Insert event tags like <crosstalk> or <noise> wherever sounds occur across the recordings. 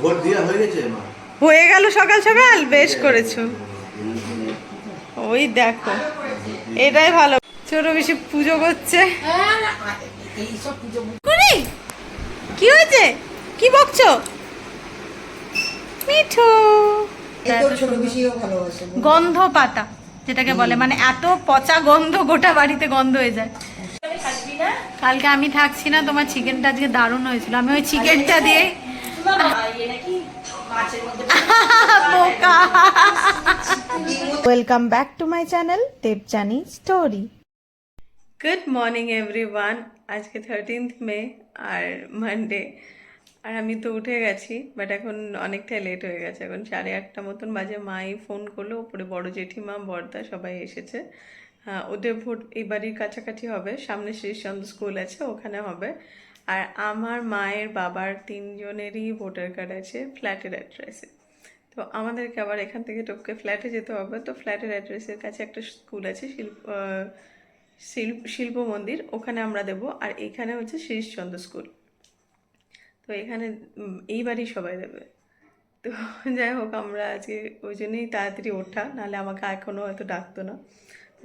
Vote দেওয়া হয়ে গেছে মা হয়ে গেল সকাল সকাল? বেশ করেছ। ওই দেখো এটাই ভালো। ছোট বেশি পুজো করছে। কি হয়েছে? কি বকছো? মিঠু। গন্ধ পাতা যেটাকে বলে মানে এত পচা গন্ধ গোটা বাড়িতে গন্ধ হয়ে যায়। কালকে আমি থাকছি না তোমার চিকেনটা আজকে দারুণ হয়েছিল। আমি ওই চিকেনটা দিয়ে welcome back to my channel Debjani story good morning everyone আজকে থার্টিন্থ মে আর মানডে আর আমি তো উঠে গেছি বাট এখন অনেকটাই লেট হয়ে গেছে। এখন সাড়ে আটটা মতন বাজে মাই ফোন করল ওপরে বড় জেঠিমা বর্দা সবাই এসেছে। হ্যাঁ ওদের ভোট এই বাড়ির কাছাকাছি হবে। সামনে শ্রীচন্দ্র স্কুল আছে ওখানে হবে। আর আমার মায়ের বাবার তিনজনেরই ভোটার কার্ড আছে ফ্ল্যাটের অ্যাড্রেসে। তো আমাদেরকে আবার এখান থেকে টপকে ফ্ল্যাটে যেতে হবে। তো ফ্ল্যাটের অ্যাড্রেসের কাছে একটা স্কুল আছে, শিল্প শিল্প শিল্প মন্দির। ওখানে আমরা দেব। আর এখানে হচ্ছে শ্রীশচন্দ্র স্কুল। তো এখানে এই বাড়ি সবাই দেবে। তো <laughs> যাই হোক, আমরা আজকে ওই জন্যই তাড়াতাড়ি ওঠা। নাহলে আমাকে এখনও হয়তো ডাকতো না।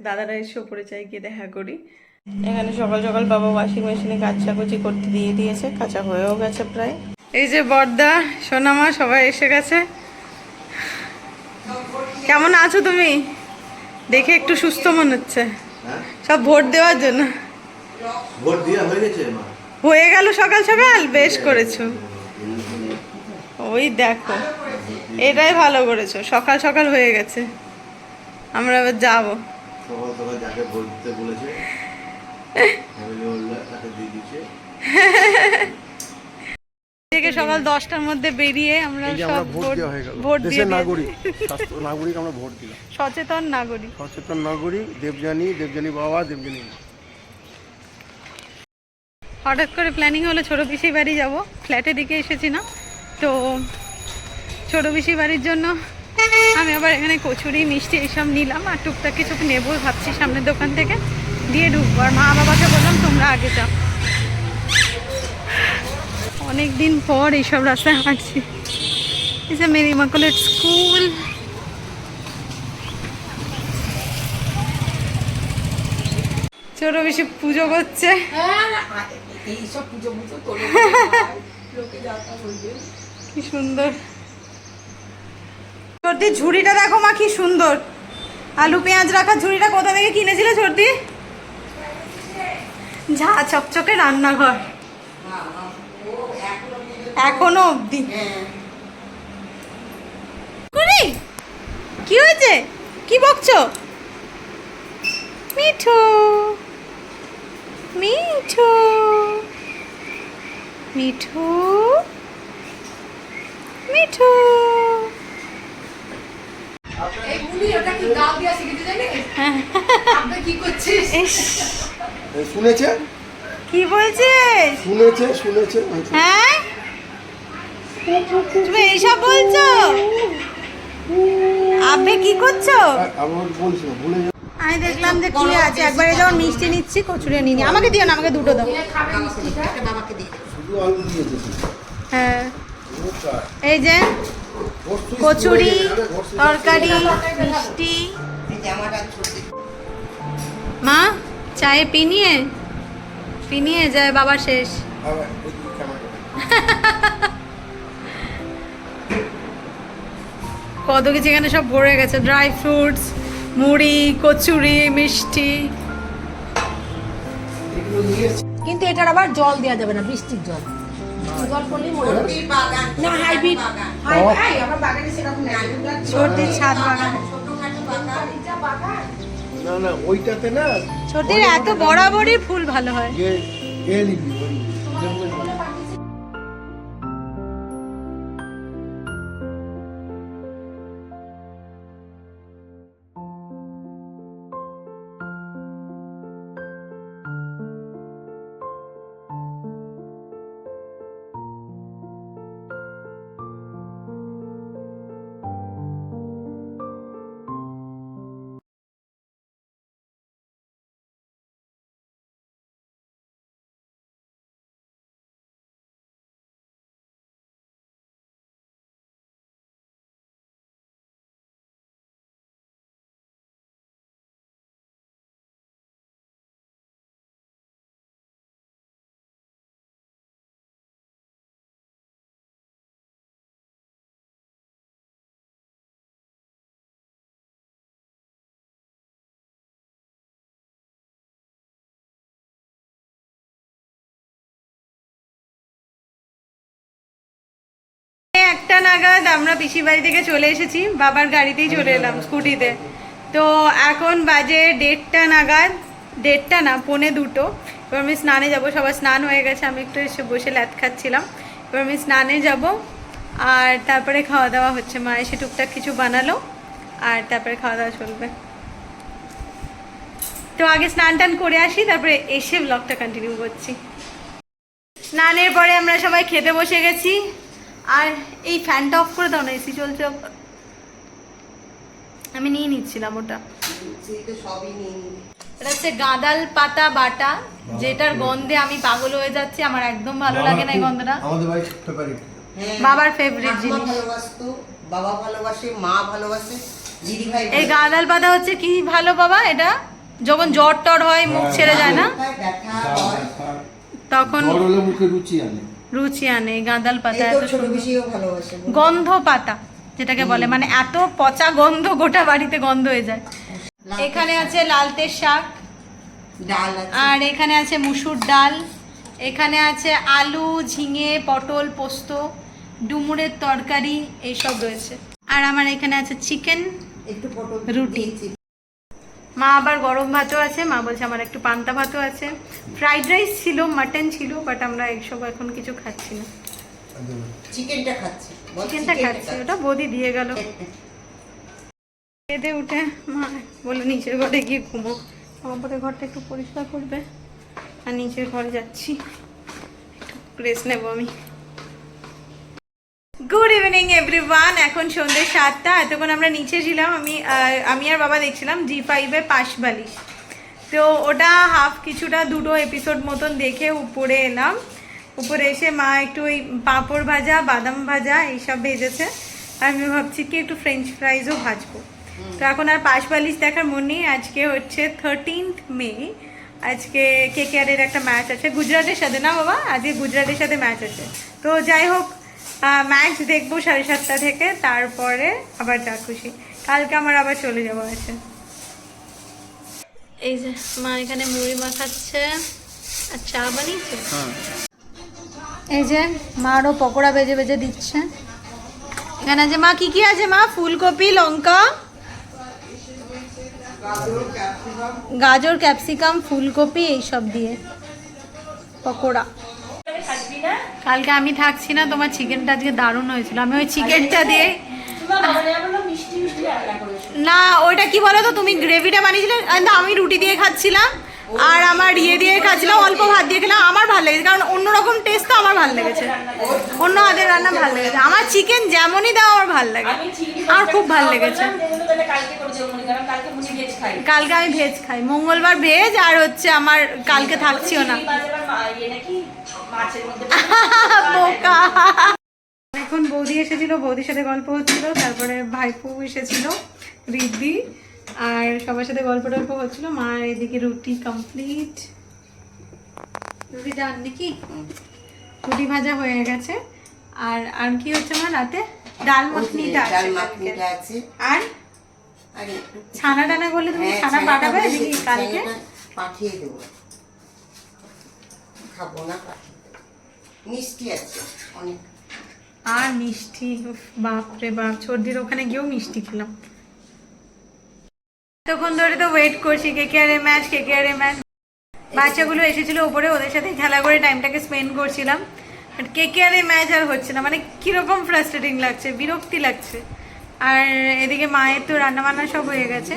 দাদারা এসে ওপরে চাই গিয়ে দেখা করি। এখানে সকাল সকাল বাবা ওয়াশিং মেশিনে কাচাকুচি করতে দিয়ে দিয়েছে কাঁচা হয়েও গেছে প্রায়। এই যে বর্দা সোনামা সবাই এসে গেছে। কেমন আছো তুমি? দেখে একটু সুস্থ মনে হচ্ছে। হ্যাঁ? সব ভোট দেওয়ার জন্য। ভোট দেওয়া হয়ে গেছে হয়ে গেল সকাল সকাল? বেশ করেছ। ওই দেখো এটাই ভালো করেছ। সকাল সকাল হয়ে গেছে। আমরা এবার যাব। সকাল সকাল যাকে ভোট দিতে বলেছে ফ্যামিলি বলল তাকে দিয়ে দিচ্ছে থেকে সকাল দশটার মধ্যে বেরিয়ে আমরা সব ভোট দিয়ে নাগরিক নাগরিক আমরা ভোট দিলাম। সচেতন নাগরিক। সচেতন নাগরিক দেবযানী দেবযানী বাবা দেবযানী হঠাৎ করে প্ল্যানিং হলো ছোটো পিসির বাড়ি যাব। ফ্ল্যাটের দিকে এসেছি না। তো ছোটো পিসির বাড়ির জন্য আমি আবার এখানে কচুরি মিষ্টি এইসব নিলাম আর টুকটাক কিছু নেব ভাবছি সামনের দোকান থেকে। দিয়ে ঢুকবো। আর মা বাবাকে বললাম, তোমরা আগে যাও। অনেক দিন পর এইসব রাস্তায় হাঁটছি। Mary school. ছোট বেশি পুজো করছে। কি সুন্দর। ঝুড়িটা দেখো মা, কি সুন্দর। আলু, পেঁয়াজ রাখার ঝুড়িটা কোথা থেকে কিনেছিলে সর্দি ঝা চকচকে রান্নাঘর। এখনও অবধি। কুড়ি কি হয়েছে? কি বকছো? মিঠু মিঠু মিঠু মিঠু। এই বুড়ি ওটা কি গাও দিয়া শিখেছে জানে আপনি কি করছিস? শুনেছে? কি বলছিস? শুনেছে শুনেছে হ্যাঁ? তুমি এইসব বলছো? আবে কি করছ? আমার বলছি ভুলে আমি দেখলাম যে কি আছে একবারে যখন মিষ্টি নিচ্ছি কচুরি নিয়ে আমাকে দিও না আমাকে দুটো দাও। হ্যাঁ। এই যে কচুরি তরকারি মিষ্টি। এই জামাটা ছোট। মা? চায়ে পিনিয়ে? পিনিয়ে যায় বাবা শেষ। <laughs> কত কিছু এখানে সব ভরে গেছে। ড্রাই ফ্রুটস মুড়ি কচুরি মিষ্টি। কিন্তু এটার আবার জল দেওয়া যাবে না বৃষ্টির জল। না হাইব্রিড। ছাদ বাগান। না না ওইটাতে না ছোটির এত বরাবরই ফুল ভালো হয়। যে এ নিবি একটা নাগাদ আমরা পিসির বাড়ি থেকে চলে এসেছি, বাবার গাড়িতেই চলে এলাম স্কুটিতে। তো এখন বাজে দেড়টা নাগাদ, দেড়টা না, পৌনে দুটো। এবার আমি স্নানে যাব, সবার স্নান হয়ে গেছে, আমি একটু এসে বসে ল্যাদ খাচ্ছিলাম। এবার আমি স্নানে যাব, আর তারপরে খাওয়া দাওয়া হচ্ছে, মা এসে টুকটাক কিছু বানালো, আর তারপরে খাওয়া দাওয়া চলবে। তো আগে স্নান টান করে আসি, তারপরে এসে ব্লগটা কন্টিনিউ করছি। স্নানের পরে আমরা সবাই খেতে বসে গেছি আর এই ফ্যানটা অফ করে দাও না এসি চলছে। আমি নিয়ে নিচ্ছিলাম ওটা। এটা হচ্ছে গাঁদাল পাতা বাটা যেটার গন্ধে আমি পাগল হয়ে যাচ্ছি আমার একদম ভালো লাগে না এই গন্ধটা। আমাদের ফেভারিট বাবার ফেভারিট জিনিস। ভালোবাসতো বাবা ভালোবাসে মা ভালোবাসে দিদি ভাই এই গাঁদাল পাতা হচ্ছে কি ভালো বাবা এটা? যখন জ্বর টর হয় মুখ ছেড়ে যায় না? তখন মুখে রুচি আনে। রুচি আনে গাঁদাল পাতা এত। গন্ধ পাতা যেটাকে বলে মানে এত পচা গন্ধ গোটা বাড়িতে গন্ধ হয়ে যায়। এখানে আছে লালতের শাক। ডাল আর এখানে আছে মুসুর ডাল। এখানে আছে আলু ঝিঙে পটল পোস্ত ডুমুরের তরকারি এইসব রয়েছে। আর আমার এখানে আছে চিকেন রুটি। মা আবার গরম ভাতও আছে মা বলছে আমার একটু পান্তা ভাতও আছে। ফ্রাইড রাইস ছিল মাটন ছিল বাট আমরা এইসব এখন কিছু খাচ্ছি না। চিকেনটা খাচ্ছে। চিকেনটা খাচ্ছি ওটা বদি দিয়ে গেল। খেতে উঠে মা বলে নিচের ঘরে গিয়ে ঘুমো। আমার ঘরটা একটু পরিষ্কার করবে আর নিচের ঘরে যাচ্ছি। একটু রেস্ট নেব আমি। গুড ইভিনিং এভরিওয়ান এখন সন্ধ্যে সাতটা। এতক্ষণ আমরা নিচে ছিলাম। আমি আমি আর বাবা দেখছিলাম জি ফাইভে পাশ বালিশ। তো ওটা হাফ কিছুটা দুটো এপিসোড মতন দেখে উপরে এলাম। উপরে এসে মা একটু ওই পাঁপড় ভাজা বাদাম ভাজা এইসব ভেজেছে। আর আমি ভাবছি কি একটু ফ্রেঞ্চ ফ্রাইজও ভাজবো। তো এখন আর পাশ বালিশ দেখার মন নেই। আজকে হচ্ছে থার্টিনথ মে আজকে কে কেয়ারের একটা ম্যাচ আছে। গুজরাটের সাথে না বাবা? আজকে গুজরাটের সাথে ম্যাচ আছে। তো যাই হোক ম্যাচ দেখব সাড়ে সাতটা থেকে তারপরে আবার যা খুশি কালকে আমার আবার চলে যাব আছে। এই যে মা এখানে মুড়ি মাখাচ্ছে আর চা বানিয়েছে? এই যে মা আরও পকোড়া বেজে বেজে দিচ্ছে। এখানে আছে মা কি কি আছে মা? ফুলকপি লঙ্কা গাজর ক্যাপসিকাম ফুলকপি এইসব দিয়ে পকোড়া। কালকে আমি থাকছি না তোমার চিকেনটা আজকে দারুণ হয়েছিল। আমি ওই চিকেনটা দিয়ে না ওইটা কি বলো তো তুমি গ্রেভিটা বানিয়েছিলে? আমি রুটি দিয়ে খাচ্ছিলাম আর আমার ইয়ে দিয়ে খাচ্ছিলাম অল্প ভাত দিয়ে খেলাম আমার ভালো লেগেছে কারণ অন্যরকম টেস্ট তো আমার ভালো লেগেছে। অন্য হাতের রান্না ভালো লেগেছে। আমার চিকেন যেমনই দাও আমার ভালো লাগে। আমার খুব ভালো লেগেছে। কালকে আমি ভেজ খাই। মঙ্গলবার ভেজ আর হচ্ছে আমার কালকে থাকছিও না। <laughs> বোকা। এখন বৌদি এসেছিল বৌদির সাথে গল্প হচ্ছিল তারপরে ভাইপু এসেছিল রিদ্ধি আর সবার সাথে গল্প টল্প হচ্ছিল। মা এদিকে রুটি কমপ্লিট রুটি ডান নাকি? রুটি ভাজা হয়ে গেছে। আর আর কি হচ্ছে মা রাতে? ডাল মাখনিটা ডাল আছে আছে। আর ছানা টানা করলে তুমি হ্যাঁ, ছানা পাঠাবে নাকি কালকে? পাঠিয়ে দেবো। খাব না পাঠিয়ে মিষ্টি আছে অনেক। আর মিষ্টি উফ, বাপ সর্দির ওখানে গিয়েও মিষ্টি খেলাম। তখন ধরে তো ওয়েট করছি কে কে আর ম্যাচ কে কে আর ম্যাচ বাচ্চাগুলো এসেছিল উপরে ওদের সাথে খেলা করে টাইমটাকে স্পেন্ড করছিলাম। But K K R match আর হচ্ছে না মানে কীরকম ফ্রাস্ট্রেটিং লাগছে বিরক্তি লাগছে। আর এদিকে মায়ের তো রান্না বান্না সব হয়ে গেছে।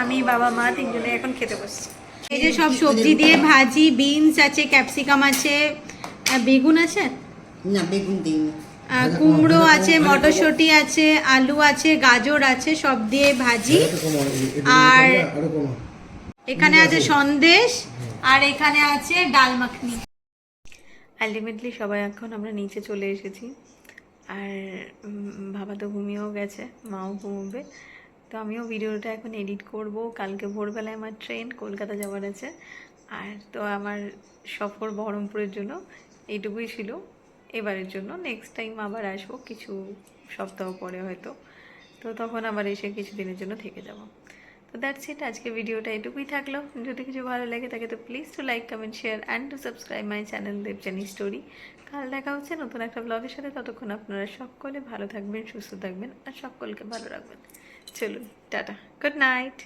আমি বাবা মা তিনজনে এখন খেতে বসছি। এই যে সব সবজি দিয়ে ভাজি বিনস আছে ক্যাপসিকাম আছে। বেগুন আছে? না বেগুন দিইনি। কুমড়ো আছে মটরশুঁটি আছে আলু আছে গাজর আছে সব দিয়ে ভাজি। আর এখানে আছে সন্দেশ আর এখানে আছে ডাল মাখনি। আলটিমেটলি সবাই এখন আমরা নিচে চলে এসেছি। আর বাবা তো ঘুমিয়েও গেছে, মাও ঘুমোবে। তো আমিও ভিডিওটা এখন এডিট করব। কালকে ভোরবেলায় আমার ট্রেন কলকাতা যাওয়ার আছে। আর তো আমার সফর বহরমপুরের জন্য এইটুকুই ছিল। এবারের জন্য নেক্সট টাইম আবার আসব কিছু সপ্তাহ পরে হয়তো। তো তখন আবার এসে কিছু দিনের জন্য থেকে যাব। তো দ্যাটস ইট আজকে ভিডিওটা এটুকুই থাকল। যদি কিছু ভালো লাগে তাকে তো please to like comment share and to subscribe my channel Debjani story কাল দেখা হচ্ছে নতুন একটা ব্লগের সাথে, ততক্ষণ আপনারা সকলে ভালো থাকবেন, সুস্থ থাকবেন আর সকলকে ভালো রাখবেন। চলুন, টাটা গুড নাইট